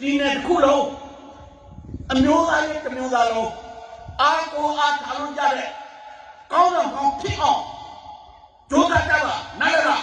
ဒီနယ်တစ်ခုလုံးအမျိုးသားရေးတစ်မျိုးသားလုံးအားကိုအားထားလို့ကြတဲ့ကောင်းဆောင်ကောင်းဖြစ်အောင်ကြိုးစားကြပါနိုင်ရလား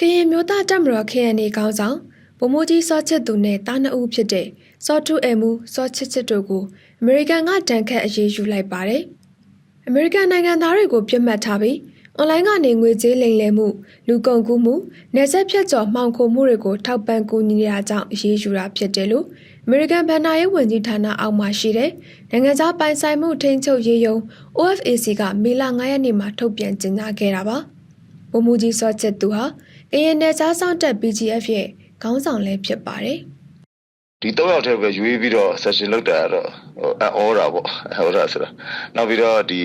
ကရင်မျိုးသားတက်မတော် KNA ခေါင်းဆောင်ဗိုလ်မှူးကြီးစောချစ်သူနဲ့တားနှစ်ဦးဖြစ်တဲ့စောထုအဲမူစောချစ်ချစ်တို့ကိုအမေရိကန်ကတန်ခတ်အရေးယူလိုက်ပါတယ်။အမေရိကန်နိုင်ငံသားတွေကိုပြစ်မှတ်ထားပြီး အွန်လိုင်းကနေငွေကြေးလိမ်လည်မှုလူကုန်ကူးမှုနယ်စပ်ဖြတ်ကျော်မှောင်ခိုမှုတွေကိုထောက်ပံ့ကူညီနေတာကြောင့်အရေးယူတာဖြစ်တယ်လို့အမေရိကန်ဗန်နာရေးဝန်ကြီးဌာနအောက်မှာရှိတဲ့နိုင်ငံခြားပိုင်ဆိုင်မှုထိန်းချုပ်ရေးယုံ OFAC ကမေလ9ရက်နေ့မှာထုတ်ပြန်ကြေညာခဲ့တာပါ။ဗိုလ်မှူးကြီးစောချစ်သူဟာကရင်နယ်ခြားစောင့်တပ် BGF ရဲ့ခေါင်းဆောင်လည်းဖြစ်ပါတယ်။ဒီတော့ရောက်တဲ့ပဲရွေးပြီးတော့ session လုပ်တာတော့ဟိုအော်တာပေါ့အော်တာဆိုတာနောက်ပြီးတော့ဒီ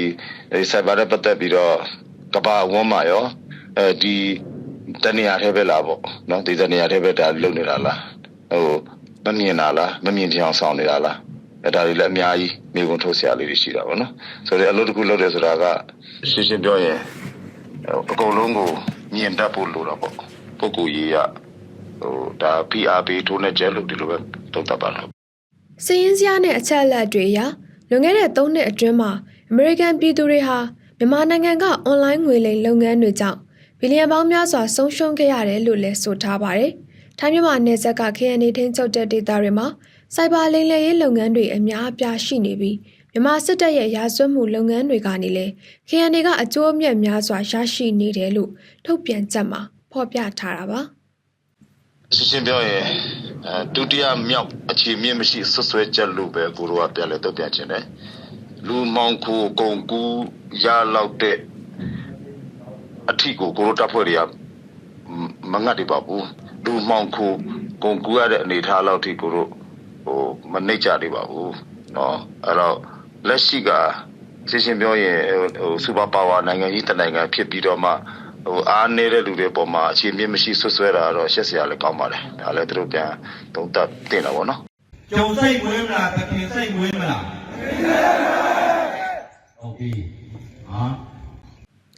စိုက်ဘာနဲ့ပတ်သက်ပြီးတော့ ကဘာဝန်းမှာရောအဲဒီတနေရာထဲပဲလာပေါ့နော်ဒီတနေရာထဲပဲဒါလုပ်နေတာလားဟိုမမြင်တာလားမမြင်ချင်အောင်ဆောင်နေတာလားအဲဒါတွေလည်းအများကြီးမိကုံထုတ်ဆရာလေးတွေရှိတာပေါ့နော်ဆိုတော့အလုပ်တစ်ခုလုပ်တယ်ဆိုတာကရှင်းရှင်းပြောရင်အကုန်လုံးကိုမြင်တတ်ဖို့လိုတာပေါ့ပုဂ္ဂိုလ်ကြီးကဟိုဒါ PRP ထိုးနေကြလို့ဒီလိုပဲသုံးသပ်ပါတော့စည်ရင်းစရာနဲ့အချက်အလက်တွေအရလွန်ခဲ့တဲ့3နှစ်အတွင်းမှာအမေရိကန်ပြည်သူတွေဟာ မြန်မာနိုင်ငံကအွန်လိုင်းငွေလိမ်လုပ်ငန်းတွေကြောင့်ဘီလီယံပေါင်းများစွာဆုံးရှုံးခဲ့ရတယ်လို့လည်းဆိုထားပါတယ်။ထိုင်းမြန်မာနယ်စပ်က KNA ထင်းချုပ်တဲ့ဒေသတွေမှာစိုက်ဘာလိမ်လည်ရေးလုပ်ငန်းတွေအများအပြားရှိနေပြီးမြန်မာစစ်တပ်ရဲ့ရာဇဝတ်မှုလုပ်ငန်းတွေကနေလည်း KNA ကအကျိုးအမြတ်များစွာရရှိနေတယ်လို့ထုတ်ပြန်ချက်မှာဖော်ပြထားတာပါ။ရှင်းရှင်းပြောရင်အဲဒုတိယမြောက်အခြေမြင့်မရှိဆွဆွဲချက်လို့ပဲကိုရောကပြန်လဲတော့ပြန်ချင်တယ် လူမောင်ခိုကုံကူရလောက်တဲ့အထီကိုကိုရောတပ်ဖွဲ့တွေကမငတ်တယ်ပါဘူးလူမောင်ခိုကုံကူရတဲ့အနေထားလောက်ထိကိုရောဟိုမနှိမ့်ကြတယ်ပါဘူးเนาะအဲ့တော့လက်ရှိကရှင်းရှင်းပြောရင်ဟိုစူပါပါဝါနိုင်ငံကြီးတနိုင်ငံဖြစ်ပြီးတော့မှဟိုအားနေတဲ့လူတွေပေါ်မှာအခြေမြင့်မရှိဆွဆွဲတာတော့ရှက်စရာလည်းကောင်းပါတယ်ဒါလည်းသူတို့ပြန်သုံးသပ်တင်တာပေါ့နော် ကြုံစိတ်မွေးမလားကခင်စိတ်မွေးမ လားဟုတ်ပြီဟာ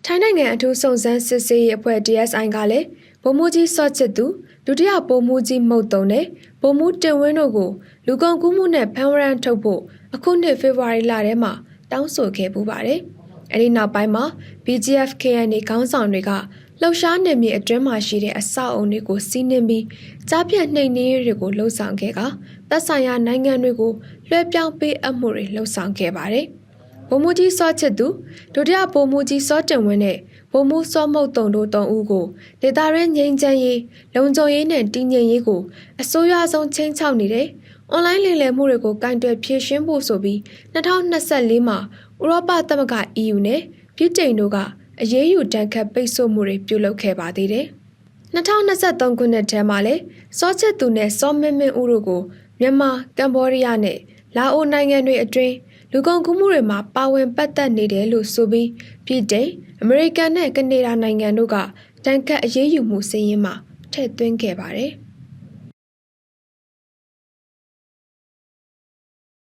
ထိုင်းနိုင်ငံအထူးစုံစမ်းစစ်ဆေးရေးအဖွဲ့ DSI ကလည်းဗိုလ်မှူးကြီးစော့ချစ်သူဒုတိယဗိုလ်မှူးကြီးမုတ်တုံနဲ့ဗိုလ်မှူးတင်ဝင်းတို့ကိုလူကုန်ကူးမှုနဲ့ဖမ်းဝရမ်းထုတ်ဖို့အခုနှစ်ဖေဖော်ဝါရီလထဲမှာတောင်းဆိုခဲ့ပူပါတယ်။အဲဒီနောက်ပိုင်းမှာ BGF KNA ခေါင်းဆောင်တွေကလှုပ်ရှားနေမြေအတွင်းမှာရှိတဲ့အဆောက်အုံတွေကိုစီးနင်းပြီးကြားပြတ်နှိမ်နင်းရေးတွေကိုလှုံ့ဆော်ခဲ့ကသက်ဆိုင်ရာနိုင်ငံတွေကိုလွှဲပြောင်းပေးအပ်မှုတွေလှုံ့ဆော်ခဲ့ပါတယ်။ ဗိုလ်မှူးကြီးစောချစ်သူဒုတိယဗိုလ်မှူးကြီးစောတင်ဝင်းနဲ့ဗိုလ်မှူးစောမုတ်တုံတို့တုံဦးကိုဒေတာရင်းငိမ့်ချမ်းရေးလုံခြုံရေးနဲ့တည်ငြိမ်ရေးကိုအစိုးရဆုံးချင်းချောက်နေတယ်။အွန်လိုင်းလိမ်လည်မှုတွေကိုကင်တွယ်ဖြေရှင်းဖို့ဆိုပြီး2024မှာဥရောပသမဂ္ဂ EU နဲ့ပြည်တိန်တို့ကအရေးယူတန်ခတ်ပိတ်ဆို့မှုတွေပြုလုပ်ခဲ့ပါသေးတယ်။2023ခုနှစ်ထဲမှာလေစောချစ်သူနဲ့စောမင်းမင်းဦးတို့ကိုမြန်မာကမ်ဘောဒီးယားနဲ့လာအိုနိုင်ငံတွေအတွင်း လူကုန်ကူးမှုတွေမှာပါဝင်ပတ်သက်နေတယ်လို့ဆိုပြီးပြည်တိန်အမေရိကန်နဲ့ကနေဒါနိုင်ငံတို့ကတန်ခတ်အရေးယူမှုစည်းရင်းမှာထည့်သွင်းခဲ့ပါတယ်